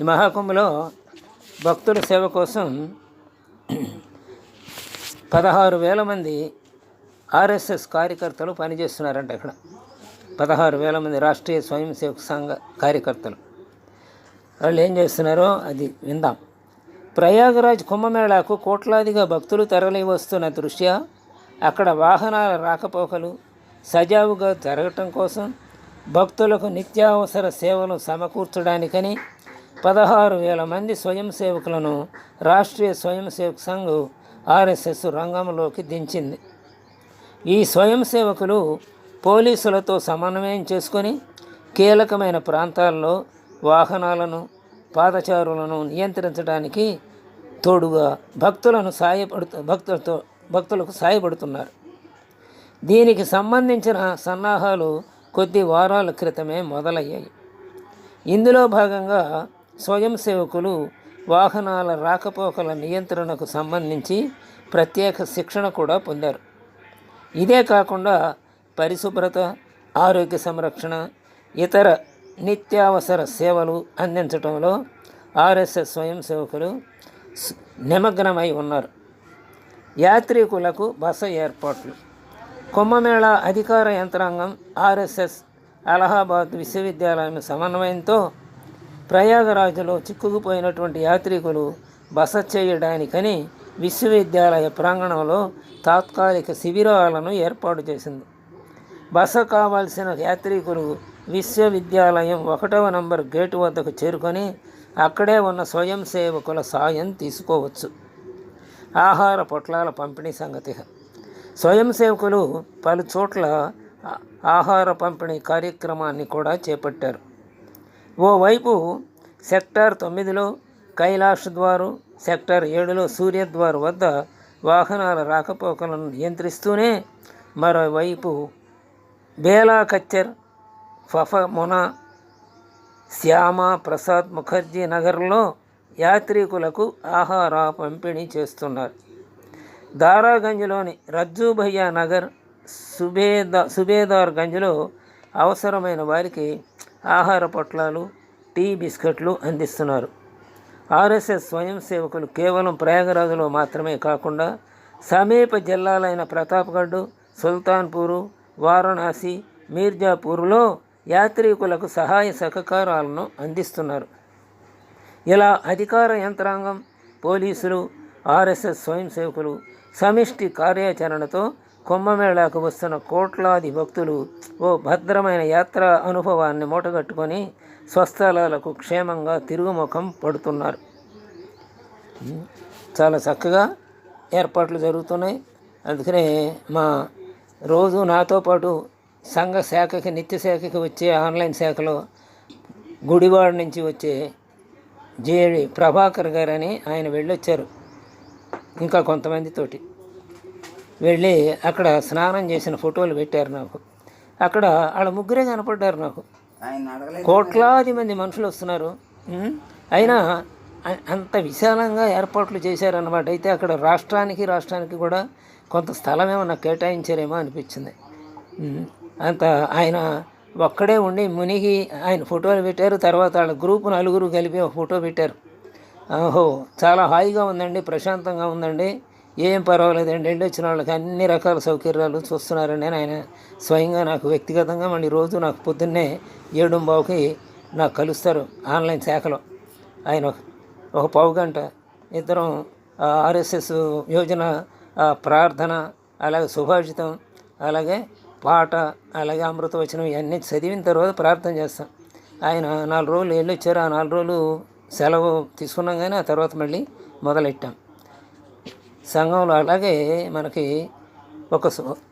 ఈ మహాకుంభలో భక్తుల సేవ కోసం పదహారు వేల మంది ఆర్ఎస్ఎస్ కార్యకర్తలు పనిచేస్తున్నారంట ఇక్కడ. పదహారు వేల మంది రాష్ట్రీయ స్వయం సేవక సంఘ కార్యకర్తలు. వాళ్ళు ఏం చేస్తున్నారో అది విందాం. ప్రయాగరాజ్ కుంభమేళాకు కోట్లాదిగా భక్తులు తరలి వస్తున్న దృష్ట్యా అక్కడ వాహనాల రాకపోకలు సజావుగా జరగటం కోసం భక్తులకు నిత్యావసర సేవలు సమకూర్చడానికని పదహారు వేల మంది స్వయం సేవకులను రాష్ట్రీయ స్వయం సేవక సంఘ్ ఆర్ఎస్ఎస్ రంగంలోకి దించింది. ఈ స్వయం సేవకులు పోలీసులతో సమన్వయం చేసుకొని కీలకమైన ప్రాంతాల్లో వాహనాలను పాదచారులను నియంత్రించడానికి తోడుగా భక్తులను సాయపడుతూ భక్తులతో భక్తులకు సాయపడుతున్నారు. దీనికి సంబంధించిన సన్నాహాలు కొద్ది వారాల క్రితమే మొదలయ్యాయి. ఇందులో భాగంగా స్వయం సేవకులు వాహనాల రాకపోకల నియంత్రణకు సంబంధించి ప్రత్యేక శిక్షణ కూడా పొందారు. ఇదే కాకుండా పరిశుభ్రత ఆరోగ్య సంరక్షణ ఇతర నిత్యావసర సేవలు అందించడంలో ఆర్ఎస్ఎస్ స్వయం సేవకులు నిమగ్నమై ఉన్నారు. యాత్రికులకు బస ఏర్పాట్లు. కుంభమేళా అధికార యంత్రాంగం ఆర్ఎస్ఎస్ అలహాబాద్ విశ్వవిద్యాలయం సమన్వయంతో ప్రయాగరాజులో చిక్కుకుపోయినటువంటి యాత్రికులు బస చేయడానికని విశ్వవిద్యాలయ ప్రాంగణంలో తాత్కాలిక శిబిరాలను ఏర్పాటు చేసింది. బస కావాల్సిన యాత్రికులు విశ్వవిద్యాలయం ఒకటవ నంబర్ గేటు వద్దకు చేరుకొని అక్కడే ఉన్న స్వయం సేవకుల సాయం తీసుకోవచ్చు. ఆహార పొట్లాల పంపిణీ సంగతి. స్వయం సేవకులు పలు చోట్ల ఆహార పంపిణీ కార్యక్రమాన్ని కూడా చేపట్టారు. ఓవైపు సెక్టార్ తొమ్మిదిలో కైలాష్ ద్వారు సెక్టార్ ఏడులో సూర్యద్వార్ వద్ద వాహనాల రాకపోకలను నియంత్రిస్తూనే మరోవైపు బేలా కచ్చర్ ఫఫమునా శ్యామ ప్రసాద్ ముఖర్జీ నగర్లో యాత్రికులకు ఆహార పంపిణీ చేస్తున్నారు. దారాగంజ్లోని రజ్జూభయ్య నగర్ సుబేదా సుబేదార్ గంజ్లో అవసరమైన వారికి ఆహార పొట్లాలు టీ బిస్కెట్లు అందిస్తున్నారు. ఆర్ఎస్ఎస్ స్వయం సేవకులు కేవలం ప్రయాగరాజులో మాత్రమే కాకుండా సమీప జిల్లాలైన ప్రతాప్గఢ్ సుల్తాన్పూరు వారణాసి మీర్జాపూర్లో యాత్రికులకు సహాయ సహకారాలను అందిస్తున్నారు. ఇలా అధికార యంత్రాంగం పోలీసులు ఆర్ఎస్ఎస్ స్వయం సేవకులు సమిష్టి కార్యాచరణతో కుంభమేళాకు వస్తున్న కోట్లాది భక్తులు ఓ భద్రమైన యాత్ర అనుభవాన్ని మూటగట్టుకొని స్వస్థలాలకు క్షేమంగా తిరుగుముఖం పడుతున్నారు. చాలా చక్కగా ఏర్పాట్లు జరుగుతున్నాయి. అందుకనే మా రోజు నాతో పాటు సంఘ శాఖకి నిత్య శాఖకి వచ్చే ఆన్లైన్ శాఖలో గుడివాడ నుంచి వచ్చే జేడి ప్రభాకర్ గారని ఆయన వెళ్ళొచ్చారు. ఇంకా కొంతమందితోటి. వెళ్ళి అక్కడ స్నానం చేసిన ఫోటోలు పెట్టారు నాకు. అక్కడ వాళ్ళ ముగ్గురే కనపడ్డారు నాకు. కోట్లాది మంది మనుషులు వస్తున్నారు? అయినా అంత విశాలంగా ఏర్పాట్లు చేశారన్నమాట. అయితే అక్కడ రాష్ట్రానికి రాష్ట్రానికి కూడా కొంత స్థలం ఏమన్నా కేటాయించారేమో అనిపించింది. అంత ఆయన ఒక్కడే ఉండి మునిగి ఆయన ఫోటోలు పెట్టారు. తర్వాత వాళ్ళ గ్రూప్ నలుగురు కలిపి ఒక ఫోటో పెట్టారు. ఓహో చాలా హాయిగా ఉందండి ప్రశాంతంగా ఉందండి. ఏం పర్వాలేదండి. అండి వచ్చిన వాళ్ళకి అన్ని రకాల సౌకర్యాలు చూస్తున్నారండి. ఆయన స్వయంగా నాకు వ్యక్తిగతంగా మళ్ళీ రోజు నాకు పొద్దున్నే ఏడుంబావుకి నాకు కలుస్తారు ఆన్లైన్ శాఖలో. ఆయన ఒక- పావు గంట. ఇద్దరం ఆర్ఎస్ఎస్ యోజన ప్రార్థన అలాగే సుభాషితం అలాగే పాట అలాగే అమృతవచనం ఇవన్నీ చదివిన తర్వాత ప్రార్థన చేస్తాం. ఆయన నాలుగు రోజులు వెళ్ళొచ్చారు. ఆ నాలుగు రోజులు సెలవు తీసుకున్నాం కానీ ఆ తర్వాత మళ్ళీ మొదలెట్టాం. సంఘంలో. అలాగే మనకి ఒక సు-